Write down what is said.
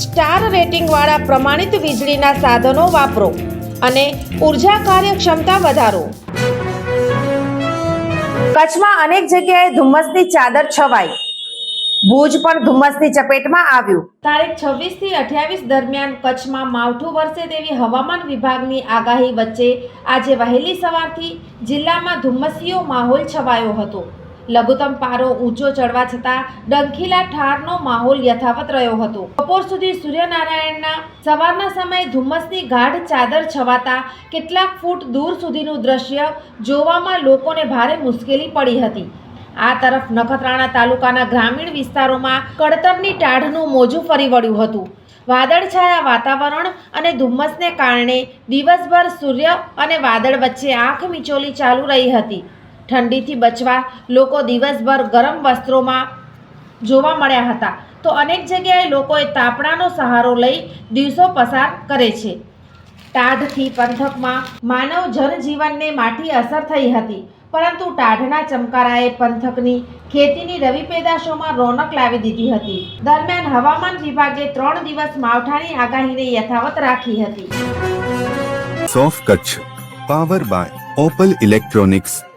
Star રેટિંગવાળા પ્રમાણિત વીજળીના સાધનો વાપરો અને ઊર્જા કાર્યક્ષમતા વધારો. કચ્છમાં અનેક જગ્યાએ ધુમ્મસની ચાદર છવાઈ. ભુજ પણ ધુમ્મસની ચપેટમાં આવ્યું. તારીખ છવ્વીસથી અઠ્યાવીસ દરમિયાન કચ્છમાં માવઠું વરસે તેવી હવામાન વિભાગની આગાહી વચ્ચે આજે વહેલી સવારથી જિલ્લામાં ધુમ્મસીયો માહોલ છવાયો હતો. લઘુત્તમ પારો ઊંચો ચડવા છતાં ડંખીલા ઠારનો માહોલ યથાવત રહ્યો હતો. બપોર સુધી સૂર્યનારાયણના સવારના સમયે ધુમ્મસની ગાઢ ચાદર છવાતા કેટલાક ફૂટ દૂર સુધીનું દ્રશ્ય જોવામાં લોકોને ભારે મુશ્કેલી પડી હતી. આ તરફ નખત્રાણા તાલુકાના ગ્રામીણ વિસ્તારોમાં કડતરની ટાઢનું મોજું ફરી વળ્યું હતું. વાદળછાયા વાતાવરણ અને ધુમ્મસને કારણે દિવસભર સૂર્ય અને વાદળ વચ્ચે આંખ મિચોલી ચાલુ રહી હતી. ઠંડીથી બચવા લોકો દિવસભર ગરમ વસ્ત્રોમાં જોવા મળ્યા હતા. તો અનેક જગ્યાએ લોકોએ તાપણાનો સહારો લઈ દિવસો પસાર કરે છે. ટાઢથી પંથકમાં માનવ જનજીવનને માઠી અસર થઈ હતી. પરંતુ ટાઢના ચમકારાએ પંથકની ખેતીની રવિ પેદાશોમાં રોનક લાવી દીધી હતી. દરમિયાન હવામાન વિભાગે ત્રણ દિવસ માવઠાની આગાહીને યથાવત રાખી હતી. સોફ Kutch, power buy opal electronics